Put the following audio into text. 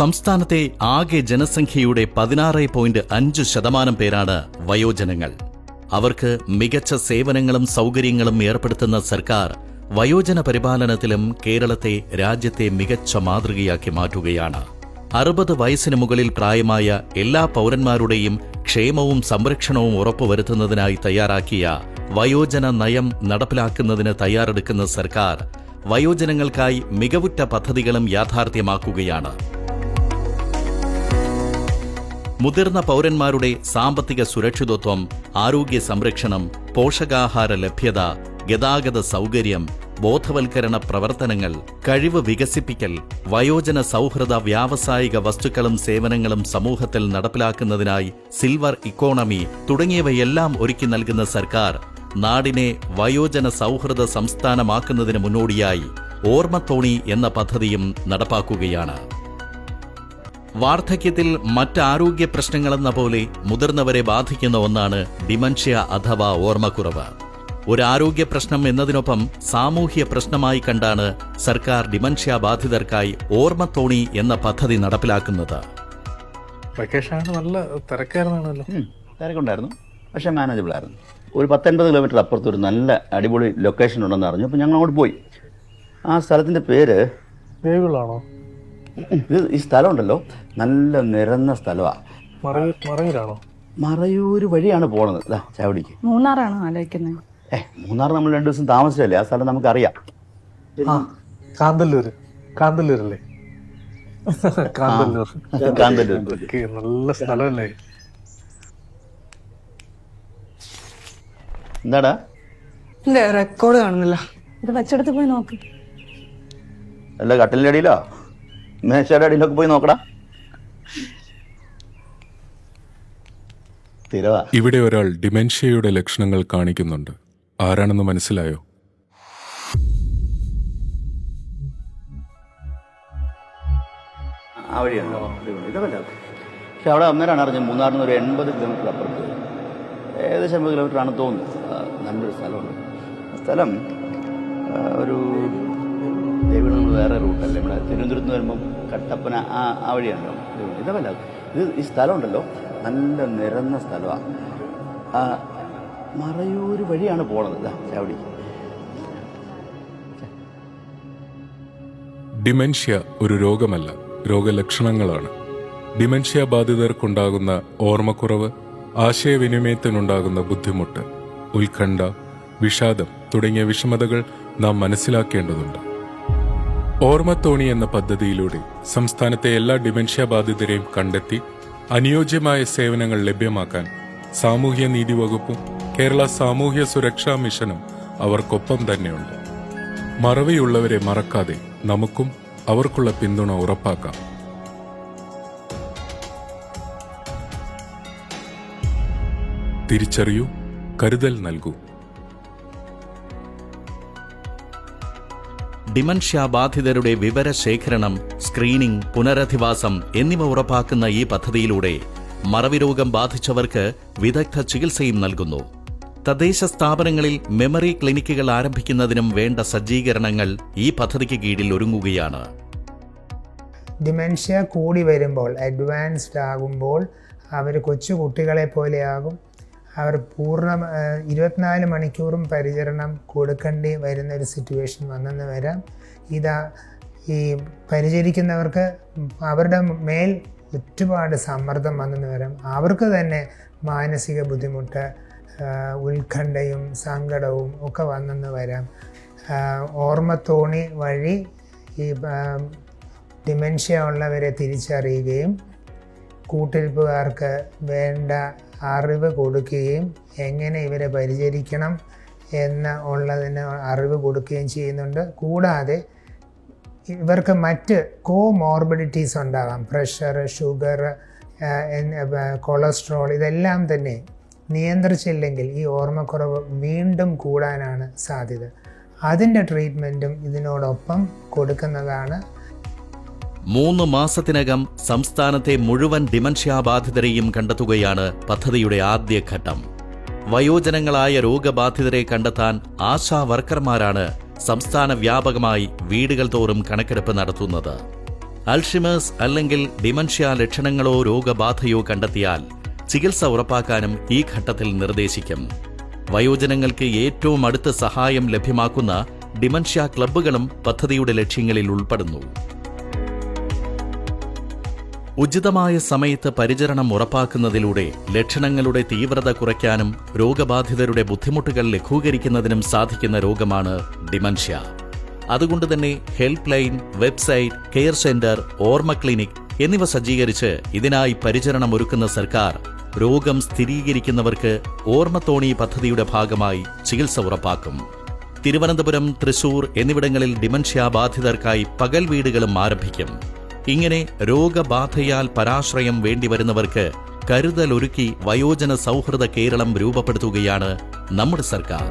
സംസ്ഥാനത്തെ ആകെ ജനസംഖ്യയുടെ പതിനാറ് പോയിന്റ് അഞ്ച് ശതമാനം പേരാണ് വയോജനങ്ങൾ. അവർക്ക് മികച്ച സേവനങ്ങളും സൗകര്യങ്ങളും ഏർപ്പെടുത്തുന്ന സർക്കാർ വയോജന പരിപാലനത്തിലും കേരളത്തെ രാജ്യത്തെ മികച്ച മാതൃകയാക്കി മാറ്റുകയാണ്. അറുപത് വയസ്സിന് മുകളിൽ പ്രായമായ എല്ലാ പൗരന്മാരുടെയും ക്ഷേമവും സംരക്ഷണവും ഉറപ്പുവരുത്തുന്നതിനായി തയ്യാറാക്കിയ വയോജന നയം നടപ്പിലാക്കുന്നതിന് തയ്യാറെടുക്കുന്ന സർക്കാർ വയോജനങ്ങൾക്കായി മികവുറ്റ പദ്ധതികളും യാഥാർത്ഥ്യമാക്കുകയാണ്. മുതിർന്ന പൗരന്മാരുടെ സാമ്പത്തിക സുരക്ഷിതത്വം ആരോഗ്യ സംരക്ഷണം പോഷകാഹാര ലഭ്യത ഗതാഗത സൗകര്യം ബോധവൽക്കരണ പ്രവർത്തനങ്ങൾ കഴിവ് വികസിപ്പിക്കൽ വയോജന സൗഹൃദ വ്യാവസായിക വസ്തുക്കളും സേവനങ്ങളും സമൂഹത്തിൽ നടപ്പിലാക്കുന്നതിനായി സിൽവർ ഇക്കോണമി തുടങ്ങിയവയെല്ലാം ഒരുക്കി നൽകുന്ന സർക്കാർ നാടിനെ വയോജന സൗഹൃദ സംസ്ഥാനമാക്കുന്നതിന് മുന്നോടിയായി ഓർമ്മത്തോണി എന്ന പദ്ധതിയും നടപ്പാക്കുകയാണ്. വാർദ്ധക്യത്തിൽ മറ്റാരോഗ്യ പ്രശ്നങ്ങളെന്ന പോലെ മുതിർന്നവരെ ബാധിക്കുന്ന ഒന്നാണ് ഡിമൻഷ്യ അഥവാ ഓർമ്മക്കുറവ്. ഒരു ആരോഗ്യ പ്രശ്നം എന്നതിനൊപ്പം സാമൂഹ്യ പ്രശ്നമായി കണ്ടാണ് സർക്കാർ ഡിമൻഷ്യ ബാധിതർക്കായി ഓർമ്മത്തോണി എന്ന പദ്ധതി നടപ്പിലാക്കുന്നത്. നല്ല തിരക്കായിരുന്നാണല്ലോ തിരക്കുണ്ടായിരുന്നു. പക്ഷേ മാനേജബിൾ ആയിരുന്നു. ഒരു പത്തൊൻപത് കിലോമീറ്റർ അപ്പുറത്ത് ഒരു നല്ല അടിപൊളി ലൊക്കേഷൻ ഉണ്ടെന്ന് അറിഞ്ഞു. അപ്പോൾ ഞങ്ങൾ അങ്ങോട്ട് പോയി. ആ സ്ഥലത്തിന്റെ പേര് വേവിളാണോ ഇത് ഈ സ്ഥലമുണ്ടല്ലോ. നല്ല നിരന്ന സ്ഥലമാണ് മറയൂരാണോ? മറയൂർ വഴിയാണ് പോണത്. ഇതാ ചാവടിക്ക്. മൂന്നാറാണോ ആലോചിക്കുന്നത് ഏ മൂന്നാർ നമ്മൾ രണ്ടു ദിവസം താമസിച്ചല്ലേ ആ സ്ഥലം നമുക്കറിയാം. ആ കാന്തല്ലൂര്. കാന്തല്ലൂരല്ലേ? കാന്തല്ലൂർ. കാന്തല്ലൂർ ഓക്കേ, നല്ല സ്ഥലമല്ലേ? എന്താടാ? റെക്കോർഡ് കാണുന്നില്ല. ഇത് വെച്ചെടുത്ത് പോയി നോക്ക്. അല്ല കട്ടിലിന്റെ അടിയിലോ? മേശയുടെ അടിയിലൊക്കെ പോയി നോക്കടാ. ഇവിടെ ഒരാൾ ഡിമെൻഷ്യയുടെ ലക്ഷണങ്ങൾ കാണിക്കുന്നുണ്ട്. ആരാണെന്ന് മനസ്സിലായോ? പക്ഷെ അവിടെ അന്നേരമാണ് അറിഞ്ഞത് മൂന്നാറിൽ നിന്ന് ഒരു എൺപത് കിലോമീറ്റർ അപ്പുറത്ത്. ഏകദേശം എൺപത് കിലോമീറ്റർ ആണെന്ന് തോന്നുന്നു. ആ, നല്ലൊരു സ്ഥലമുണ്ട്. സ്ഥലം ഒരു ദൈവം നമ്മൾ വേറെ റൂട്ടല്ലേ? നമ്മുടെ തിരുവനന്തപുരത്ത് നിന്ന് വരുമ്പം കട്ടപ്പന ആ ആ വഴിയാണല്ലോ. ഇതല്ല ഇത് ഈ സ്ഥലമുണ്ടല്ലോ. നല്ല നിരന്ന സ്ഥലമാണ് മറയൂർ വഴിയാണ് പോണത്. ഇതാ ചാവടി. ഡിമെൻഷ്യ ഒരു രോഗമല്ല. രോഗലക്ഷണങ്ങളാണ്. ഡിമെൻഷ്യ ബാധിതർക്കുണ്ടാകുന്ന ഓർമ്മക്കുറവ് ആശയവിനിമയത്തിനുണ്ടാകുന്ന ബുദ്ധിമുട്ട് ഉത്കണ്ഠ വിഷാദം തുടങ്ങിയ വിഷമതകൾ നാം മനസ്സിലാക്കേണ്ടതുണ്ട്. ഓർമ്മത്തോണി എന്ന പദ്ധതിയിലൂടെ സംസ്ഥാനത്തെ എല്ലാ ഡിമെൻഷ്യ ബാധിതരെയും കണ്ടെത്തി അനുയോജ്യമായ സേവനങ്ങൾ ലഭ്യമാക്കാൻ സാമൂഹ്യ നീതി വകുപ്പും കേരള സാമൂഹ്യ സുരക്ഷാ മിഷനും അവർക്കൊപ്പം തന്നെയുണ്ട്. മറവിയുള്ളവരെ മറക്കാതെ നമുക്കും അവർക്കുള്ള പിന്തുണ ഉറപ്പാക്കാം. തിരിച്ചറിയൂ കരുതൽ നൽകൂ. ഡിമൻഷ്യ ബാധിതരുടെ വിവരശേഖരണം സ്ക്രീനിംഗ് പുനരധിവാസം എന്നിവ ഉറപ്പാക്കുന്ന ഈ പദ്ധതിയിലൂടെ മറവിരോഗം ബാധിച്ചവർക്ക് വിദഗ്ധ ചികിത്സയും നൽകുന്നു. തദ്ദേശ സ്ഥാപനങ്ങളിൽ മെമ്മറി ക്ലിനിക്കുകൾ ആരംഭിക്കുന്നതിനും വേണ്ട സജ്ജീകരണങ്ങൾ ഈ പദ്ധതിക്ക് കീഴിൽ ഒരുങ്ങുകയാണ്. ഡിമെൻഷ്യ കൂടി വരുമ്പോൾ അഡ്വാൻസ്ഡ് ആകുമ്പോൾ അവർ കൊച്ചു കുട്ടികളെ പോലെയാകും അവർ പൂർണ ഇരുപത്തിനാല് മണിക്കൂറും പരിചരണം കൊടുക്കേണ്ടി വരുന്ന ഒരു സിറ്റുവേഷൻ വന്നെന്ന് വരാം. ഇതാ ഈ പരിചരിക്കുന്നവർക്ക് അവരുടെ മേൽ ഒരുപാട് സമ്മർദ്ദം വന്നെന്ന് വരാം. അവർക്ക് തന്നെ മാനസിക ബുദ്ധിമുട്ട് ഉത്കണ്ഠയും സങ്കടവും ഒക്കെ വന്നെന്ന് വരാം. ഓർമ്മത്തോണി വഴി ഈ ഡിമെൻഷ്യ ഉള്ളവരെ തിരിച്ചറിയുകയും കൂട്ടിരിപ്പുകാർക്ക് വേണ്ട അറിവ് കൊടുക്കുകയും എങ്ങനെ ഇവരെ പരിചരിക്കണം എന്ന് ഉള്ളതിന് അറിവ് കൊടുക്കുകയും ചെയ്യുന്നുണ്ട്. കൂടാതെ ഇവർക്ക് മറ്റ് കോ മോർബിഡിറ്റീസ് ഉണ്ടാകാം പ്രഷർ ഷുഗർ കൊളസ്ട്രോൾ ഇതെല്ലാം തന്നെ നിയന്ത്രിച്ചില്ലെങ്കിൽ ഈ ഓർമ്മക്കുറവ് വീണ്ടും കൂടാനാണ് സാധ്യത. അതിന്റെ ട്രീറ്റ്മെന്റും ഇതിനോടൊപ്പം കൊടുക്കുന്നതാണ് മൂന്ന് മാസത്തിനകം സംസ്ഥാനത്തെ മുഴുവൻ ഡിമൻഷ്യ ബാധിതരെയും കണ്ടെത്തുകയാണ് പദ്ധതിയുടെ ആദ്യഘട്ടം വയോജനങ്ങളായ രോഗബാധിതരെ കണ്ടെത്താൻ ആശാ വർക്കർമാരാണ് സംസ്ഥാന വ്യാപകമായി വീടുകൾ തോറും കണക്കെടുപ്പ് നടത്തുന്നത്. അൾഷിമേഴ്സ് അല്ലെങ്കിൽ ഡിമൻഷ്യ ലക്ഷണങ്ങളോ രോഗബാധയോ കണ്ടെത്തിയാൽ ചികിത്സ ഉറപ്പാക്കാനും ഈ ഘട്ടത്തിൽ നിർദ്ദേശിക്കും. വയോജനങ്ങൾക്ക് ഏറ്റവും അടുത്ത സഹായം ലഭ്യമാക്കുന്ന ഡിമൻഷ്യ ക്ലബ്ബുകളും പദ്ധതിയുടെ ലക്ഷ്യങ്ങളിൽ ഉൾപ്പെടുന്നു. ഉചിതമായ സമയത്ത് പരിചരണം ഉറപ്പാക്കുന്നതിലൂടെ ലക്ഷണങ്ങളുടെ തീവ്രത കുറയ്ക്കാനും രോഗബാധിതരുടെ ബുദ്ധിമുട്ടുകൾ ലഘൂകരിക്കുന്നതിനും സാധിക്കുന്ന രോഗമാണ് ഡിമൻഷ്യ. അതുകൊണ്ട് തന്നെ help line website care center ഓർമ്മ ക്ലിനിക് എന്നിവ സജ്ജീകരിച്ച് ഇതിനായി പരിചരണം ഒരുക്കുന്ന സർക്കാർ രോഗം സ്ഥിരീകരിക്കുന്നവർക്ക് ഓർമ്മത്തോണി പദ്ധതിയുടെ ഭാഗമായി ചികിത്സ ഉറപ്പാക്കും. തിരുവനന്തപുരം തൃശൂർ എന്നിവിടങ്ങളിൽ ഡിമൻഷ്യ ബാധിതർക്കായി പകൽ വീടുകളും ആരംഭിക്കും. ഇങ്ങനെ രോഗബാധയാൽ പരാശ്രയം വേണ്ടിവരുന്നവർക്ക് കരുതലൊരുക്കി വയോജന സൗഹൃദ കേരളം രൂപപ്പെടുത്തുകയാണ് നമ്മുടെ സർക്കാർ.